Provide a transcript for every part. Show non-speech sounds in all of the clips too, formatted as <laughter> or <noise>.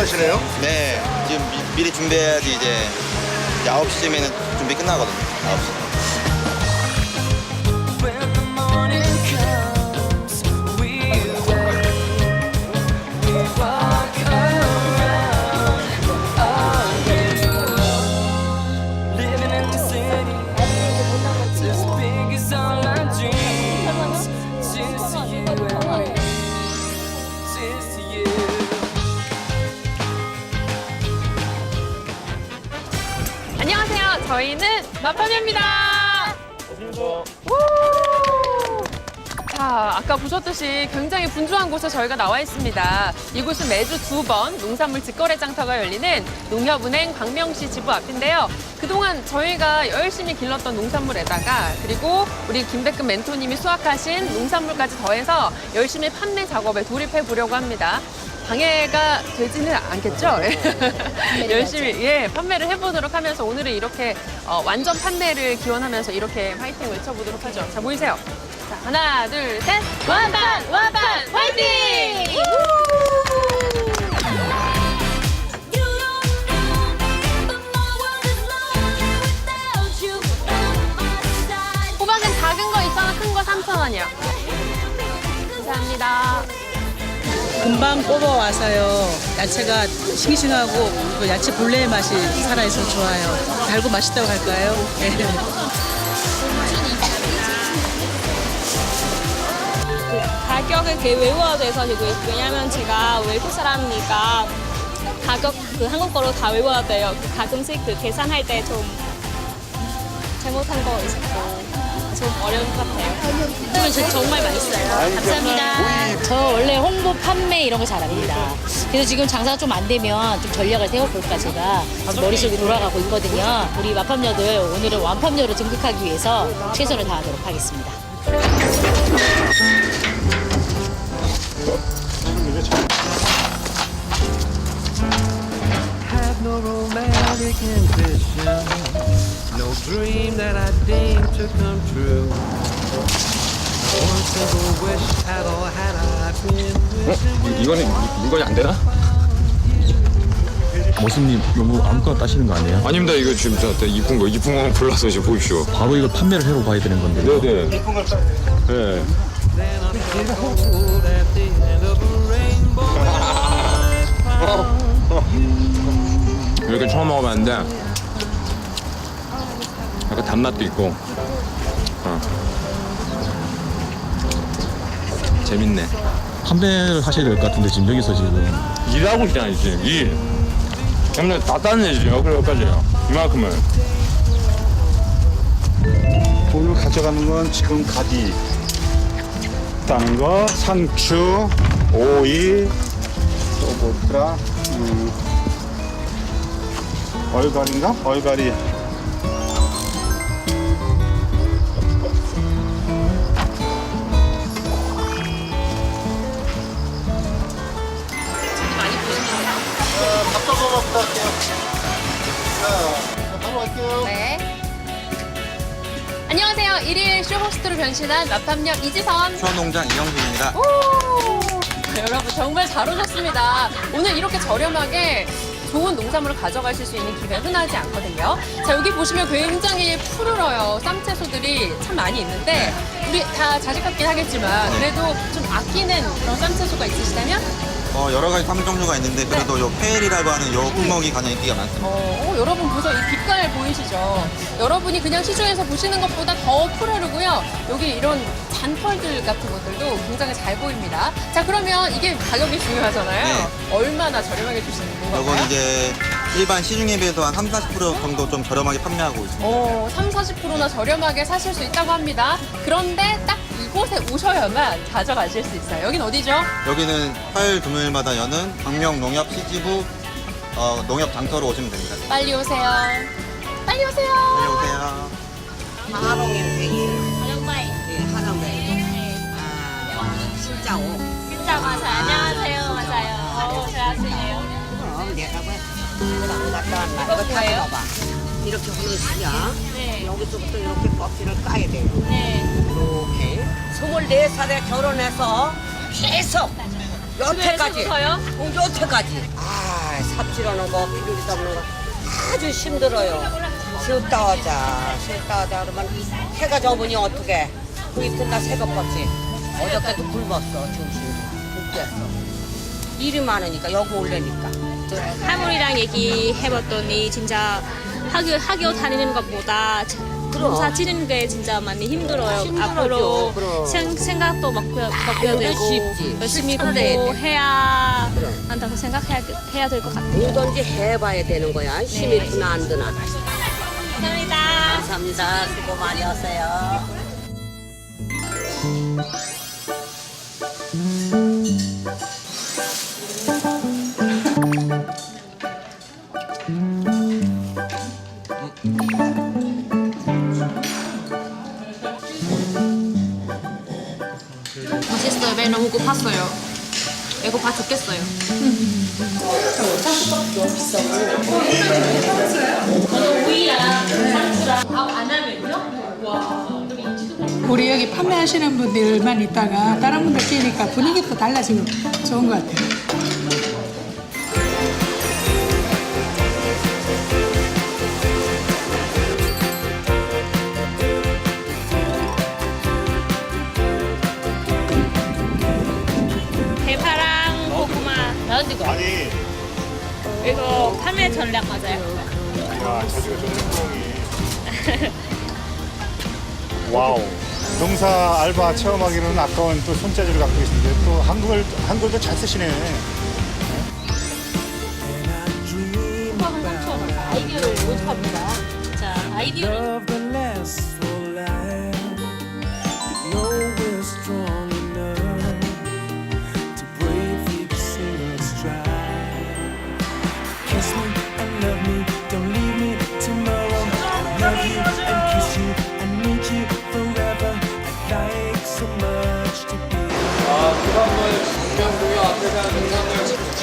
준비하시네요. 네, 지금 미, 미리 준비해야지 이제 9시쯤에는 준비 끝나거든요. 9시. 마파녀입니다. 자, 아까 보셨듯이 굉장히 분주한 곳에 저희가 나와 있습니다. 이곳은 매주 두 번 농산물 직거래 장터가 열리는 농협은행 광명시 지부 앞인데요. 그동안 저희가 열심히 길렀던 농산물에다가 그리고 우리 김백금 멘토님이 수확하신 농산물까지 더해서 열심히 판매 작업에 돌입해 보려고 합니다. 방해가 되지는 않겠죠? 열심히 예 판매를 해보도록 하면서 오늘은 이렇게 어, 완전 판매를 기원하면서 이렇게 파이팅 외쳐보도록 하죠. 자 보이세요? 자 하나 둘 셋 완판 완판 파이팅! You don't know me, but my world is lonely without you by my side. 호박은 작은 거 2,000원, 큰거 3,000원이요. 감사합니다. 금방 뽑아와서요. 야채가 싱싱하고 그 야채 본래의 맛이 살아있어 좋아요. 달고 맛있다고 할까요? 네. 가격을 그 외워야 돼서 되고 왜냐면 제가 외국 사람이니까 가격 그 한국어로 다 외워야 돼요. 그 가끔씩 그 계산할 때 좀 잘못한 거 있었고 좀 어려운 것 같아요. 오늘 저 정말 맛있어요. 감사합니다. 저 원래 홍보 판매 이런 거 잘합니다. 그래서 지금 장사가 좀 안 되면 좀 전략을 세워볼까 제가 지금 머릿속이 돌아가고 있거든요. 우리 마팜녀들 오늘은 완팜녀로 등극하기 위해서 최선을 다하도록 하겠습니다. Have no romantic ambition, no dream that I deem to come true. One single wish at all had I been wishing. 이거는 물건이 안 되나? 머슴님 이거 아무거나 따시는 거 아니에요? 아닙니다. 이거 지금 저한테 이쁜 거, 이쁜 거만 골라서 지금 보십시오. 바로 이걸 판매를 해로 봐야 되는 건데. 네네. 이쁜 걸 네. Then I'm cold at the end of a rainbow. 이렇게 처음 먹어봤는데 단맛도 있고 어. 재밌네. 판매를 하셔야 될 것 같은데 지금 여기서 지금 일하고 있잖아요, 지금 일. 근데 다 따내지요, 그래까지요. 이만큼은. 오늘 가져가는 건 지금 가디 따는 거, 상추, 오이, 또 뭐더라, 음, 얼갈인가? 얼갈이. 자, 바로 갈게요. 네. 안녕하세요. 일일 쇼호스트로 변신한 마팜녀 이지선. 수원농장 이영빈입니다. 오! <laughs> 여러분 정말 잘 오셨습니다. 오늘 이렇게 저렴하게 좋은 농산물을 가져가실 수 있는 기회 흔하지 않거든요. 자 여기 보시면 굉장히 푸르러요. 쌈채소들이 참 많이 있는데 우리 다 자식 같긴 하겠지만 그래도 좀 아끼는 그런 쌈채소가 있으시다면 어, 여러 가지 쌈 종류가 있는데 그래도 요 페일이라고 하는 요 품목이 가장 인기가 많습니다. 어, 어, 여러분 보세요. 이 빛깔 보이시죠? 여러분이 그냥 시중에서 보시는 것보다 더 푸르르고요. 여기 이런 잔털들 같은 것들도 굉장히 잘 보입니다. 자, 그러면 이게 가격이 중요하잖아요. 네. 얼마나 저렴하게 주시는 건가요? 요건 이제 일반 시중에 비해서 한 3, 40% 정도 좀 저렴하게 판매하고 있습니다. 어, 3, 40%나 저렴하게 사실 수 있다고 합니다. 그런데 딱이 곳에 오셔야만 가져가실 수 있어요. 여긴 어디죠? 여기는 화요일 금요일마다 여는 광명 농협 시지부 어, 농협 장터로 오시면 됩니다. 빨리 오세요. 빨리 오세요. 빨리 오세요. 진짜 맞아요. 안녕하세요. 맞아요. 어, 잘하시네요. 이거 타봐봐. 이렇게 하는 시야. 네. 여기서부터 이렇게 껍질을 까야 돼요. 네. 이렇게. 24살에 결혼해서 계속 여태까지. 여태까지. 아, 삽질하는 거, 비료리 담는 거 아주 힘들어요. 쉬었다 하자, 쉬었다 하자 그러면 해가 져보니 어떻게? 그 이튿날 새벽 봤지. 어저께도 굶었어, 중심. 굶겼어. 일이 많으니까 여기 올래니까. 할머니랑 얘기해봤더니 진짜 학교 학교 다니는 것보다 농사 지는 게 진짜 많이 힘들어요. 힘들어죠, 앞으로 그럼. 생, 생각도 바꿔, 바꿔야 되고 쉽지. 열심히 실천해야 돼. 공부해야 그럼. 한다고 생각해야 해야 될 것 같아요. 뭐든지 해봐야 되는 거야. 힘이 드나 안 드나. 감사합니다. 감사합니다. 수고 많이 하세요. 배고파 죽겠어요. 우리 여기 판매하시는 분들만 있다가 다른 분들 끼니까 분위기도 달라지고 좋은 것 같아요. 고구마. 아니, 이거 판매 전략 맞아요. 와, 자주가 좋은 콩이. 와우. 농사 알바 체험하기로는 아까운 또 손재주를 갖고 계신데 또 한글 한글도 잘 쓰시네. 아이디어를 모집합니다. 자, 아이디어를 Love that lasts for life. But know we're strong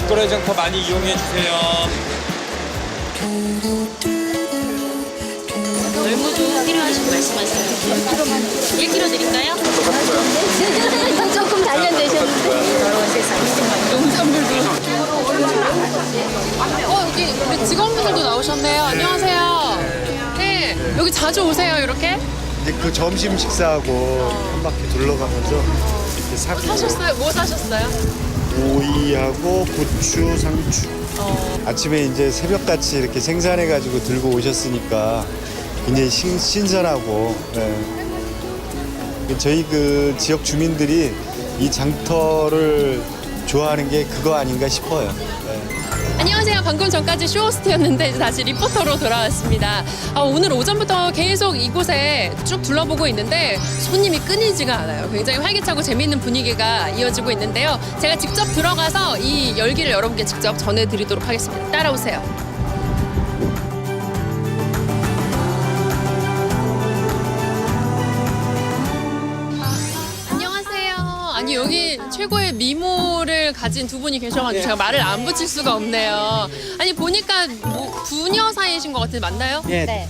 직거래 장터 많이 이용해 주세요. 열무도 필요하시고 말씀하세요. 1kg 드릴까요? <laughs> 조금 단련되셨는데. 더러운 세상. 어, 여기 우리 직원분들도 나오셨네요. 안녕하세요. 네, 여기 자주 오세요, 이렇게? 이제 그 점심 식사하고 한 바퀴 둘러가면서 이렇게 사 사셨어요? 뭐 사셨어요? 오이하고 고추, 상추. 아침에 이제 새벽같이 이렇게 생산해가지고 들고 오셨으니까 굉장히 신, 신선하고 예. 저희 그 지역 주민들이 이 장터를 좋아하는 게 그거 아닌가 싶어요. 예. 안녕하세요. 방금 전까지 쇼호스트였는데 다시 리포터로 돌아왔습니다. 아, 오늘 오전부터 계속 이곳에 쭉 둘러보고 있는데 손님이 끊이지가 않아요. 굉장히 활기차고 재미있는 분위기가 이어지고 있는데요. 제가 직접 들어가서 이 열기를 여러분께 직접 전해드리도록 하겠습니다. 따라오세요. 아니 여기 최고의 미모 를 가진 두 분이 계셔가지고 제가 말을 안 붙일 수가 없네요. 아니 보니까 뭐 부녀 사이이신 것 같은데 맞나요? 네.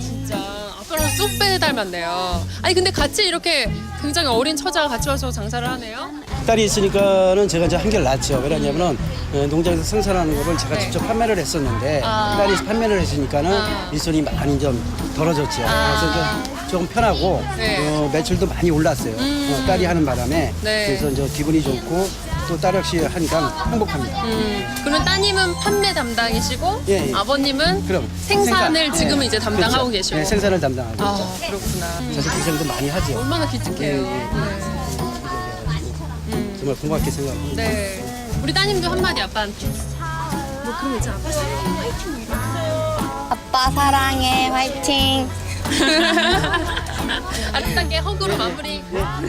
진짜 아까랑 쏙빼 닮았네요. 아니 근데 같이 이렇게 굉장히 어린 처자가 같이 와서 장사를 하네요. 딸이 있으니까는 제가 이제 한결 낫죠. 왜냐냐면은 어, 농장에서 생산하는 거를 제가 네. 직접 판매를 했었는데 아. 딸이 판매를 했으니까는 아. 일손이 많이 좀 덜어졌죠. 아. 그래서 이제 조금 편하고 네. 어, 매출도 많이 올랐어요. 음. 어, 딸이 하는 바람에 네. 그래서 이제 기분이 좋고 또 딸 역시 하니까 행복합니다. 음, 그러면 따님은 판매 담당이시고 예, 예. 아버님은 그럼 생산을 생산, 지금은 예. 이제 담당하고 그렇죠. 계시고. 네, 생산을 담당하고 있죠. 아 그렇구나. 사실 고생도 많이 하죠. 얼마나 기특해요. 예, 예. 네. 정말 고맙게 생각합니다. 네. 우리 따님도 한마디 아빠한테. 뭐거 있잖아. 아빠 사랑해, 화이팅. 아빠 사랑해 화이팅. 아따게 허그로 마무리. 와.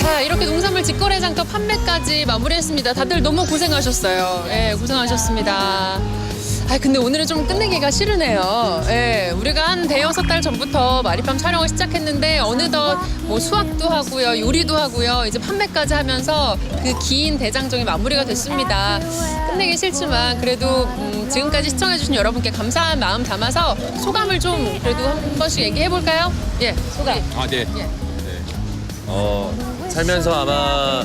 자, 이렇게 농산물 직거래 장터 판매까지 마무리했습니다. 다들 너무 고생하셨어요. 예, 고생하셨습니다. 아 근데 오늘은 좀 끝내기가 싫으네요. 예, 우리가 한 대여섯 달 전부터 마리팜 촬영을 시작했는데 어느덧 뭐 수확도 하고요, 요리도 하고요, 이제 판매까지 하면서 그 긴 대장정이 마무리가 됐습니다. 끝내기 싫지만 그래도 음, 지금까지 시청해주신 여러분께 감사한 마음 담아서 소감을 좀 그래도 한 번씩 얘기해 볼까요? 예, 소감. 아, 네. 예. 어, 살면서 아마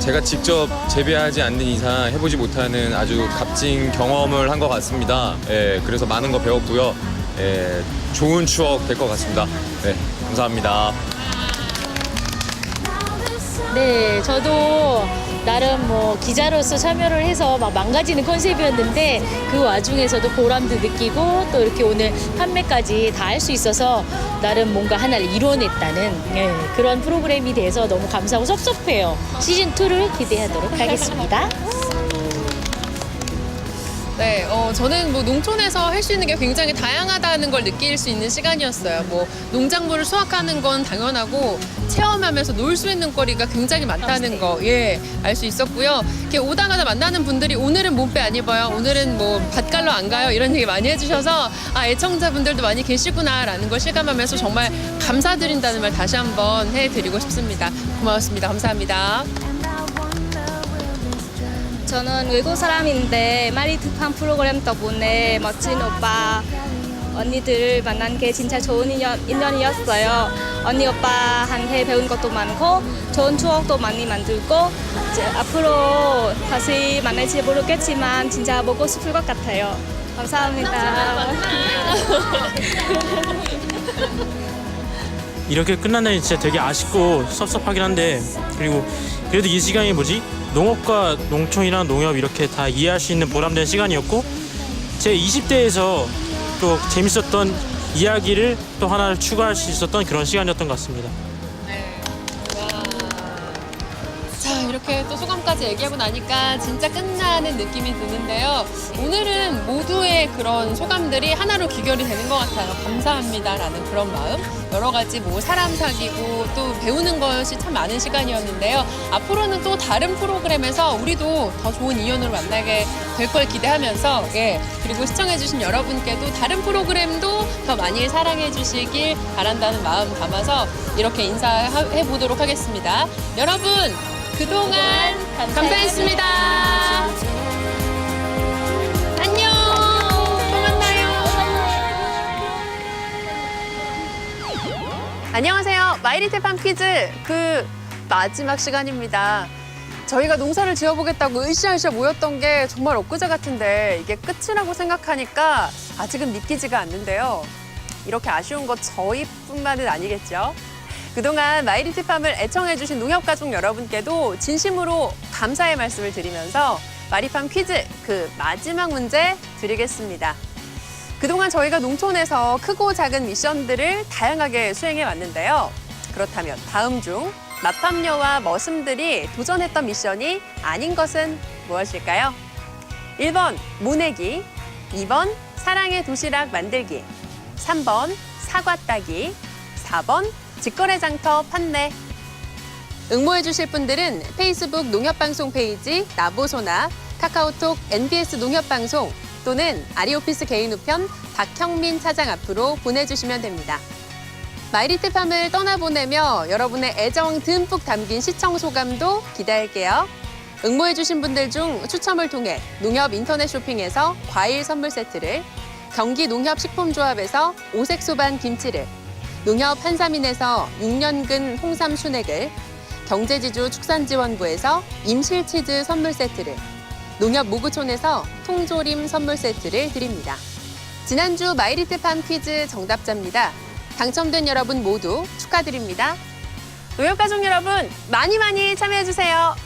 제가 직접 재배하지 않는 이상 해보지 못하는 아주 값진 경험을 한 것 같습니다. 예, 그래서 많은 거 배웠고요. 예, 좋은 추억 될 것 같습니다. 네, 감사합니다. 네, 저도 나름 뭐 기자로서 참여를 해서 막 망가지는 컨셉이었는데 그 와중에서도 보람도 느끼고 또 이렇게 오늘 판매까지 다 할 수 있어서 나름 뭔가 하나를 이뤄냈다는 예, 그런 프로그램이 돼서 너무 감사하고 섭섭해요. 시즌 2를 기대하도록 하겠습니다. <laughs> 저는 뭐 농촌에서 할 수 있는 게 굉장히 다양하다는 걸 느낄 수 있는 시간이었어요. 뭐 농작물을 수확하는 건 당연하고 체험하면서 놀 수 있는 거리가 굉장히 많다는 거, 예, 알 수 있었고요. 이렇게 오다가다 만나는 분들이 오늘은 몸빼 안 입어요. 오늘은 뭐 밭갈러 안 가요. 이런 얘기 많이 해주셔서 아, 애청자분들도 많이 계시구나라는 걸 실감하면서 정말 감사드린다는 말 다시 한번 해드리고 싶습니다. 고맙습니다. 감사합니다. 저는 외국 사람인데 마리트팜 프로그램 덕분에 멋진 오빠 언니들을 만난 게 진짜 좋은 인연, 인연이었어요. 언니 오빠한테 배운 것도 많고 좋은 추억도 많이 만들고 앞으로 다시 만날지 모르겠지만 진짜 보고 싶을 것 같아요. 감사합니다. <laughs> 이렇게 끝난다니 진짜 되게 아쉽고 섭섭하긴 한데 그리고 그래도 이 시간이 뭐지 농업과 농촌이랑 농협 이렇게 다 이해할 수 있는 보람된 시간이었고 제 20대에서 또 재밌었던 이야기를 또 하나를 추가할 수 있었던 그런 시간이었던 것 같습니다. 이렇게 또 소감까지 얘기하고 나니까 진짜 끝나는 느낌이 드는데요. 오늘은 모두의 그런 소감들이 하나로 귀결이 되는 것 같아요. 감사합니다라는 그런 마음. 여러 가지 뭐 사람 사귀고 또 배우는 것이 참 많은 시간이었는데요. 앞으로는 또 다른 프로그램에서 우리도 더 좋은 인연으로 만나게 될 걸 기대하면서 예. 그리고 시청해주신 여러분께도 다른 프로그램도 더 많이 사랑해주시길 바란다는 마음 담아서 이렇게 인사해 보도록 하겠습니다. 여러분, 그동안 감사했습니다. 안녕. 또 만나요. 안녕하세요. 마이리테팜 퀴즈 그 마지막 시간입니다. 저희가 농사를 지어보겠다고 으쌰으쌰 모였던 게 정말 엊그제 같은데 이게 끝이라고 생각하니까 아직은 믿기지가 않는데요. 이렇게 아쉬운 것 저희뿐만은 아니겠죠. 그동안 마이리트팜을 애청해주신 농협가족 여러분께도 진심으로 감사의 말씀을 드리면서 마리팜 퀴즈 그 마지막 문제 드리겠습니다. 그동안 저희가 농촌에서 크고 작은 미션들을 다양하게 수행해 왔는데요. 그렇다면 다음 중 마팜녀와 머슴들이 도전했던 미션이 아닌 것은 무엇일까요? 1번 모내기, 2번 사랑의 도시락 만들기, 3번 사과 따기, 4번 직거래 장터 판매. 응모해 주실 분들은 페이스북 농협방송 페이지 나보소나 카카오톡 NBS 농협방송 또는 아리오피스 개인 우편 박형민 차장 앞으로 보내주시면 됩니다. 마이리트팜을 떠나보내며 여러분의 애정 듬뿍 담긴 시청 소감도 기대할게요. 응모해 주신 분들 중 추첨을 통해 농협 인터넷 쇼핑에서 과일 선물 세트를 경기 농협 식품조합에서 오색 소반 김치를 농협 한삼인에서 6년근 홍삼 순액을 경제지주 축산지원부에서 임실치즈 선물 세트를 농협 모구촌에서 통조림 선물 세트를 드립니다. 지난주 마이리트팜 퀴즈 정답자입니다. 당첨된 여러분 모두 축하드립니다. 농협가족 여러분 많이 많이 참여해주세요.